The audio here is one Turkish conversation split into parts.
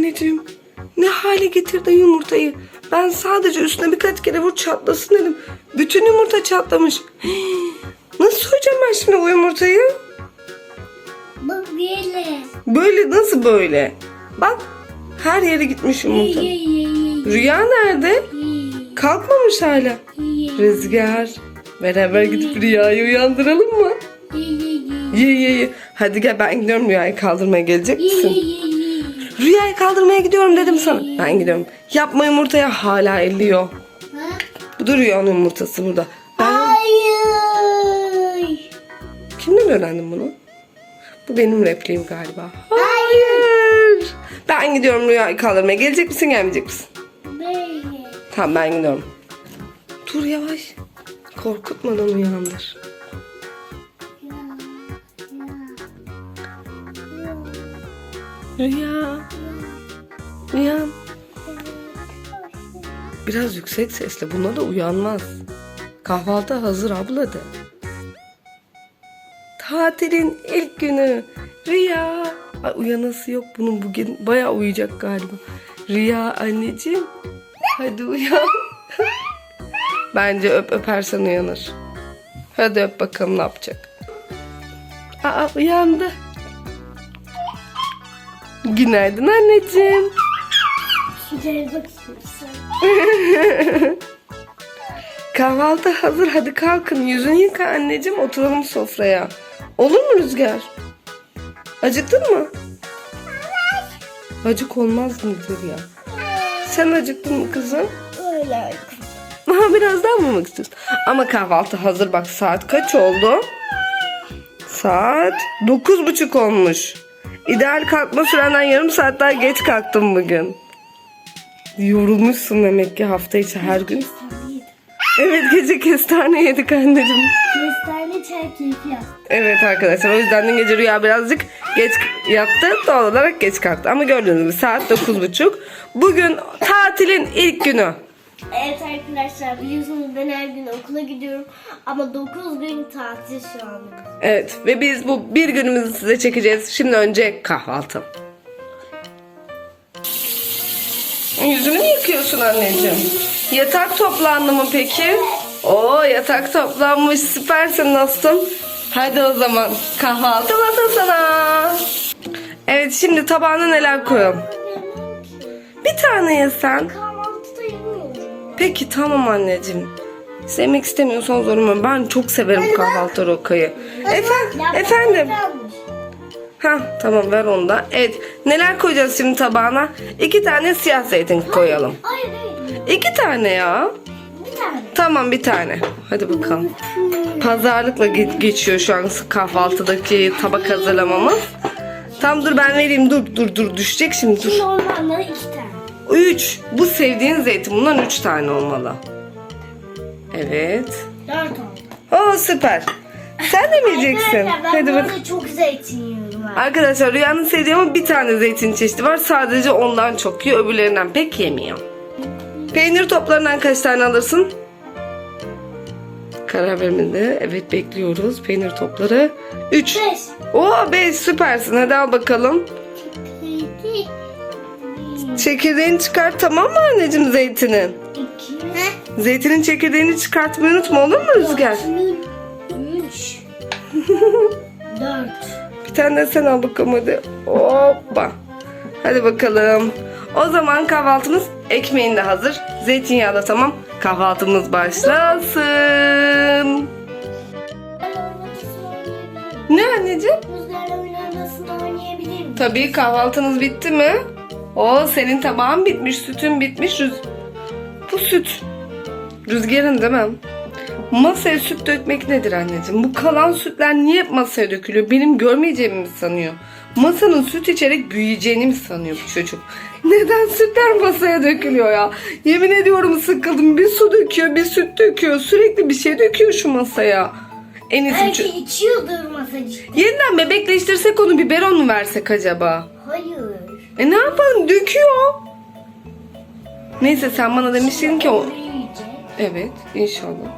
Anneciğim ne hale getirdin yumurtayı? Ben sadece üstüne birkaç kere vur çatlasın dedim. Bütün yumurta çatlamış. Hii, Nasıl soyacağım ben şimdi bu yumurtayı? Böyle. Böyle nasıl böyle? Bak her yere gitmiş yumurta. Rüya nerede? Kalkmamış hala. Rüzgar. Beraber gidip Rüya'yı uyandıralım mı? Ye ye ye. Hadi gel ben gidiyorum Rüya'yı kaldırmaya gelecek misin? Rüya'yı kaldırmaya gidiyorum dedim sana. Ben gidiyorum. Yapma yumurtaya hala elliyor. Bu da Rüya'nın yumurtası burada. Ben Hayır. kimden öğrendim bunu? Bu benim repliğim galiba. Hayır. Ben gidiyorum Rüya'yı kaldırmaya. Gelecek misin gelmeyecek misin? Böyle. Tamam ben gidiyorum. Dur yavaş. Korkutmadan uyandır. Rüya. Uyan. Biraz yüksek sesle. Buna da uyanmaz. Kahvaltı hazır abla de. Tatilin ilk günü. Rüya. Ay, uyanası yok bunun bugün. Bayağı uyuyacak galiba. Rüya anneciğim. Hadi uyan. Bence öp öpersen uyanır. Hadi öp bakalım ne yapacak. Aa uyandı. Günaydın anneciğim. Şuraya bak istiyorsan. Kahvaltı hazır hadi kalkın yüzünü yıka anneciğim oturalım sofraya. Olur mu Rüzgar? Acıktın mı? Acık olmaz mıdır ya? Sen acıktın mı kızım? Öyle. Aha biraz daha mı istiyorsun? Ama kahvaltı hazır bak saat kaç oldu? Saat dokuz buçuk olmuş. İdeal kalkma sürenden yarım saat daha geç kalktım bugün. Yorulmuşsun demek ki hafta içi her gün. Evet gece kestane yedik anneciğim. Kestane çay keyfi yap. Evet arkadaşlar o yüzden dün gece rüya birazcık geç yattı. Doğal olarak geç kalktı. Ama gördüğünüz gibi saat dokuz buçuk. Bugün tatilin ilk günü. Evet arkadaşlar biliyorsunuz ben her gün okula gidiyorum ama 9 gün tatil şu an. Evet ve biz bu bir günümüzü size çekeceğiz. Şimdi önce kahvaltı. Yüzünü mü yıkıyorsun anneciğim? Yatak toplandı mı peki? Oo yatak toplanmış süpersin dostum. Hadi o zaman kahvaltı masasına. Evet şimdi tabağına neler koyalım? Bir tane yesen. Peki tamam anneciğim. Sevmek istemiyorsan zoruma. Ben çok severim kahvaltı rokayı. Efendim? Efendim? Ha tamam ver onu da. Evet neler koyacağız şimdi tabağına? İki tane siyah zeytin koyalım. Hayır hayır. İki tane ya. Bir tane. Tamam bir tane. Hadi bakalım. Pazarlıkla ge- geçiyor şu an kahvaltıdaki tabak hazırlamamız. Tam dur ben vereyim. Dur dur dur düşecek şimdi dur. Normalde iki tane. Üç. Bu sevdiğin zeytin. Bundan üç tane olmalı. Evet. Dört oldu. Oo süper. Sen de mi yiyeceksin? Arkadaşlar ben Hadi bak. çok zeytin yiyorum. ha. Arkadaşlar Rüya'nın sevdiği ama bir tane zeytin çeşidi var. Sadece ondan çok yiyor. Öbürlerinden pek yemiyor. Peynir toplarından kaç tane alırsın? Karar vermedi. Evet bekliyoruz. Peynir topları. 3. Beş. Oo 5 süpersin. Hadi al bakalım. Çekirdeğini çıkart tamam mı anneciğim zeytinin? İki. Zeytinin çekirdeğini çıkartmayı unutma olur mu Rüzgar? Üç. Dört. Bir tane de sen al bakalım hadi. Hoppa. Hadi bakalım. O zaman kahvaltımız ekmeğin de hazır. Zeytinyağı da tamam. Kahvaltımız başlasın. Ne anneciğim? Rüzgarla oynanmasını oynayabilir miyim? Tabii kahvaltınız bitti mi? O senin tabağın bitmiş, sütün bitmiş. Rüz... Bu süt. Rüzgarın değil mi? Masaya süt dökmek nedir anneciğim? Bu kalan sütler niye masaya dökülüyor? Benim görmeyeceğimi mi sanıyor? Masanın süt içerek büyüyeceğini mi sanıyor bu çocuk? Neden sütler masaya dökülüyor ya? Yemin ediyorum sıkıldım. Bir su döküyor, bir süt döküyor. Sürekli bir şey döküyor şu masaya. En iyisi Belki içiyordur masacı. Yeniden bebekleştirsek onu biberon mu versek acaba? Hayır. E ne yapalım döküyor. Neyse sen bana demiştin ki o... Büyüyecek. Evet inşallah.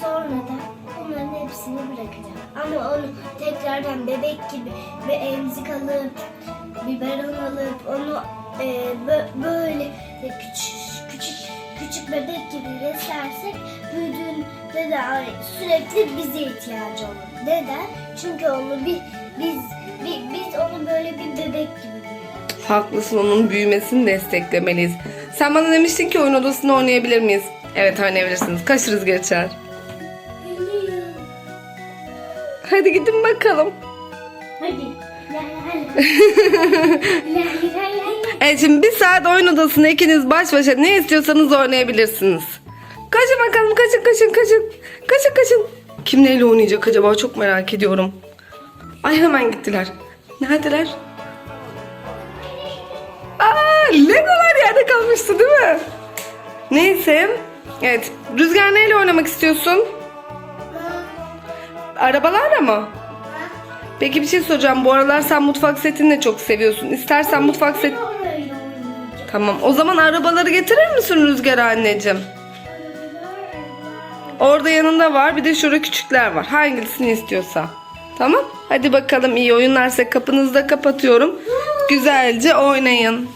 Sonra da bunların hepsini bırakacağım. Ama onu tekrardan bebek gibi ve emzik alıp biberon alıp onu e, bö- böyle küçük küçük küçük bebek gibi beslersek büyüdüğünde de sürekli bize ihtiyacı olur. Neden? Çünkü onu bir biz bi- biz onu böyle bir bebek gibi. Haklısın onun büyümesini desteklemeliyiz. Sen bana demiştin ki oyun odasında oynayabilir miyiz? Evet oynayabilirsiniz. Kaç rüzgar açar? Hadi gidin bakalım. Hadi. Evet şimdi bir saat oyun odasında ikiniz baş başa ne istiyorsanız oynayabilirsiniz. Kaçın bakalım kaçın kaçın kaçın. Kaçın kaçın. Kim neyle oynayacak acaba çok merak ediyorum. Ay hemen gittiler. Neredeler? Aa Legolar yerde kalmıştı değil mi? Neyse. Evet. Rüzgar neyle oynamak istiyorsun? Arabalarla mı? Peki bir şey soracağım. Bu aralar sen mutfak setini de çok seviyorsun. İstersen mutfak set... Tamam. O zaman arabaları getirir misin Rüzgar anneciğim? Orada yanında var. Bir de şurada küçükler var. Hangisini istiyorsa. Tamam. Hadi bakalım iyi oyunlarsa kapınızı da kapatıyorum. Güzelce oynayın.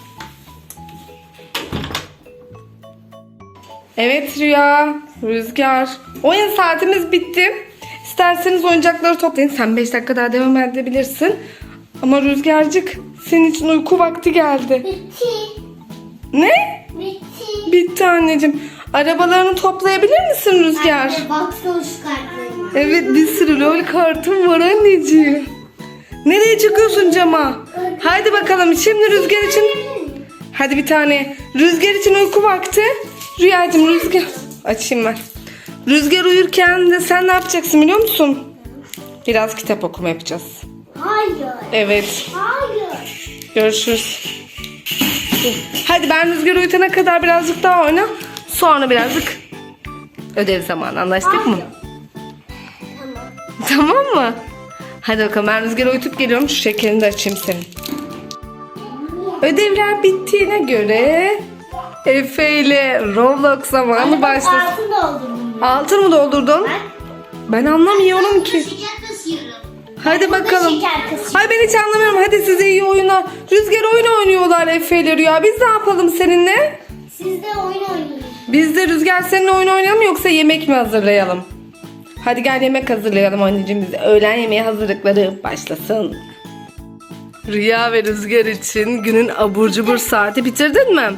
Evet Rüya, Rüzgar. Oyun saatimiz bitti. İsterseniz oyuncakları toplayın. Sen 5 dakika daha devam edebilirsin. Ama Rüzgarcık senin için uyku vakti geldi. Bitti. Ne? Bitti. Bitti anneciğim. Arabalarını toplayabilir misin Rüzgar? Baksana şu kartlarıma. Evet bir sürü lol kartım var anneciğim. Nereye çıkıyorsun cama? Haydi bakalım şimdi Rüzgar için. Hadi bir tane. Rüzgar için uyku vakti. Rüyacığım Rüzgar. Açayım ben. Rüzgar uyurken de sen ne yapacaksın biliyor musun? Biraz kitap okuma yapacağız. Hayır. Evet. Hayır. Görüşürüz. Hadi ben Rüzgar'ı uyutana kadar birazcık daha oyna. Sonra birazcık ödev zamanı anlaştık mı? Tamam. Tamam mı? Hadi bakalım ben Rüzgar'ı uyutup geliyorum. Şu şekerini de açayım senin. Ödevler bittiğine göre Efe ile Roblox zamanı başlasın. Altın doldurdum. Altın mı doldurdun? Bak. Ben anlamıyorum ki. Şeker kasıyorum. Hadi bakalım. şeker kasıyorum. Ay ben hiç anlamıyorum. Hadi size iyi oyunlar. Rüzgar oyun oynuyorlar Efe ile Rüya. Biz ne yapalım seninle? Siz de oyun oynayın. Biz de Rüzgar seninle oyun oynayalım yoksa yemek mi hazırlayalım? Hadi gel yemek hazırlayalım anneciğim biz. Öğlen yemeği hazırlıkları başlasın. Rüya ve Rüzgar için günün abur cubur saati bitirdin mi?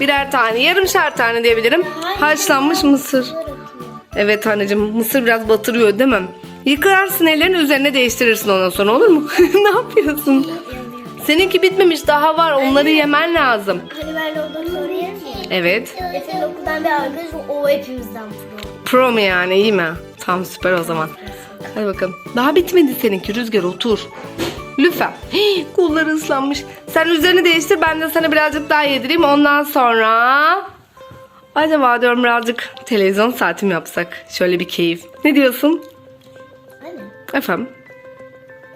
Birer tane, yarımşar tane diyebilirim. Haşlanmış mısır. Evet anneciğim mısır biraz batırıyor değil mi? Yıkarsın ellerini üzerine değiştirirsin ondan sonra olur mu? ne yapıyorsun? Seninki bitmemiş daha var onları yemen lazım. Hani ben odanı oraya mı? Evet. Efe'nin okuldan bir arkadaş o hepimizden pro. Pro mu yani iyi mi? Tamam süper o zaman. Hadi bakalım. Daha bitmedi seninki Rüzgar otur. Lütfen. Hii, kolları ıslanmış. Sen üzerini değiştir ben de sana birazcık daha yedireyim. Ondan sonra... Acaba diyorum birazcık televizyon saatim yapsak. Şöyle bir keyif. Ne diyorsun? Anne Efendim?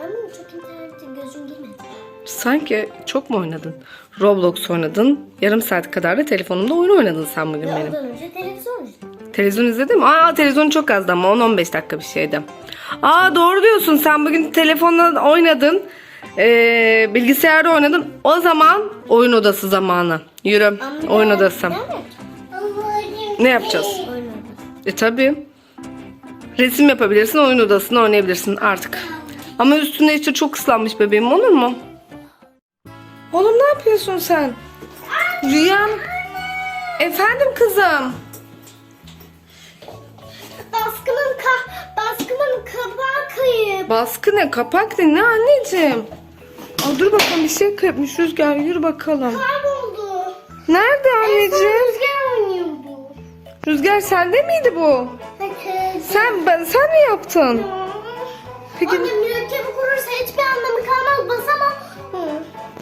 ben bunu çok internette gözüm girmedi. Sanki çok mu oynadın? Roblox oynadın. Yarım saat kadar da telefonumda oyun oynadın sen bugün Ve benim. ondan önce televizyon izledim. Aa televizyon çok azdı ama 10-15 dakika bir şeydi. Aa doğru diyorsun sen bugün telefonla oynadın. Ee, bilgisayarda oynadın. O zaman oyun odası zamanı. Yürü oyun odası. Ne yapacağız? E tabi. Resim yapabilirsin oyun odasında oynayabilirsin artık. Ama üstünde işte çok ıslanmış bebeğim olur mu? Oğlum ne yapıyorsun sen? Rüyam. Efendim kızım. Baskının ka baskının kapağı kayıp. Baskı ne? Kapak ne? Ne anneciğim? Aa, dur bakalım bir şey kayıpmış Rüzgar. Yürü bakalım. Kayboldu. Nerede anneciğim? Rüzgar oynuyor bu. Rüzgar sende miydi bu? Sen ben, sen mi yaptın? Peki Anne mürekkebi kurursa hiçbir anlamı kalmaz. Basamam.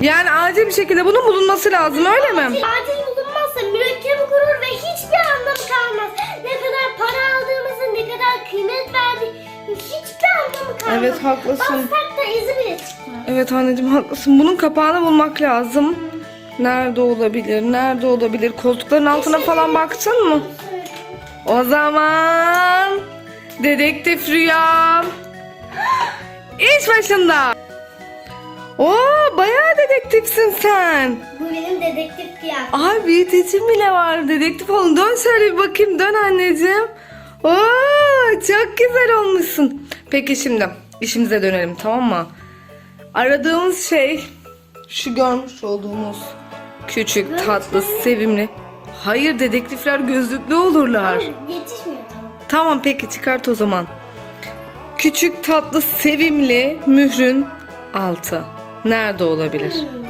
Yani acil bir şekilde bunun bulunması lazım öyle mi? Acil Evet, haklısın. Bassak da izi bile çıkmaz. Evet anneciğim haklısın. Bunun kapağını bulmak lazım. Nerede olabilir? Nerede olabilir? Koltukların altına falan baktın mı? O zaman dedektif rüyam iş başında. Oo bayağı dedektifsin sen. Bu benim dedektif kıyafetim. Ay büyütecim bile var. Dedektif olun. Dön şöyle bir bakayım. Dön anneciğim. Oo çok güzel olmuşsun. Peki şimdi işimize dönelim tamam mı? Aradığımız şey şu görmüş olduğumuz küçük, tatlı, sevimli. Hayır dedektifler gözlüklü olurlar. Yetişmiyor tamam. Tamam peki çıkart o zaman. Küçük, tatlı, sevimli mührün altı. Nerede olabilir? Hmm.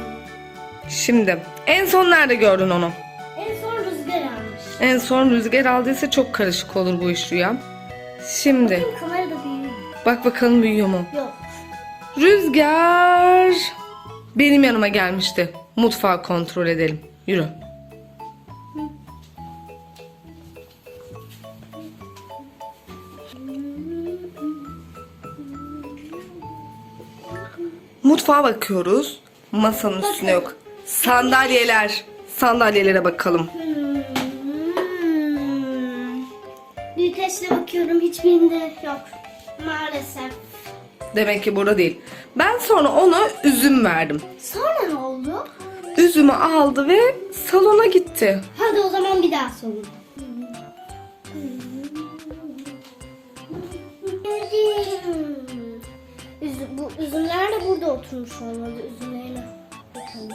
Şimdi en son nerede gördün onu? En son rüzgar almış. En son rüzgar aldıysa çok karışık olur bu iş Rüya. Şimdi bak bakalım büyüyor mu? Yok. Rüzgar benim yanıma gelmişti. Mutfağı kontrol edelim. Yürü. Mutfağa bakıyoruz. Masanın üstünde yok. Sandalyeler. Sandalyelere bakalım. Hmm. Büyüteçle bakıyorum hiçbirinde yok. Demek ki burada değil. Ben sonra ona üzüm verdim. Sonra ne oldu? Üzümü aldı ve salona gitti. Hadi o zaman bir daha sorun. Üzüm, bu üzümler de burada oturmuş olmalı. Üzümlerine bakalım.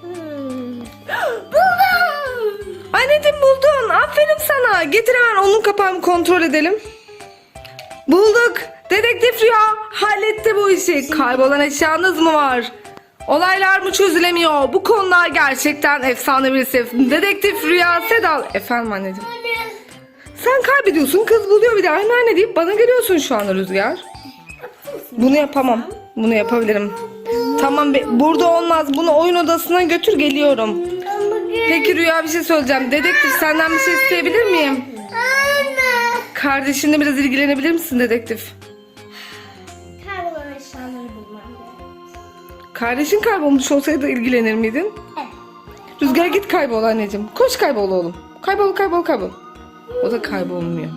Hmm. Buldum! Anneciğim buldun. Aferin sana. Getir hemen onun kapağını kontrol edelim. Bulduk. Dedektif Rüya halletti bu işi. Kaybolan eşyanız mı var? Olaylar mı çözülemiyor? Bu konuda gerçekten efsane birisi. Dedektif Rüya Sedal. Efendim anneciğim. Anne. Sen kaybediyorsun kız buluyor bir de aynı anne deyip bana geliyorsun şu anda Rüzgar. Bunu yapamam. Bunu yapabilirim. Tamam be- burada olmaz. Bunu oyun odasına götür geliyorum. Peki Rüya bir şey söyleyeceğim. Dedektif senden bir şey isteyebilir miyim? Kardeşinle biraz ilgilenebilir misin dedektif? Kardeşin kaybolmuş olsaydı ilgilenir miydin? Evet. Rüzgar git kaybol anneciğim. Koş kaybol oğlum. Kaybol kaybol kaybol. O da kaybolmuyor.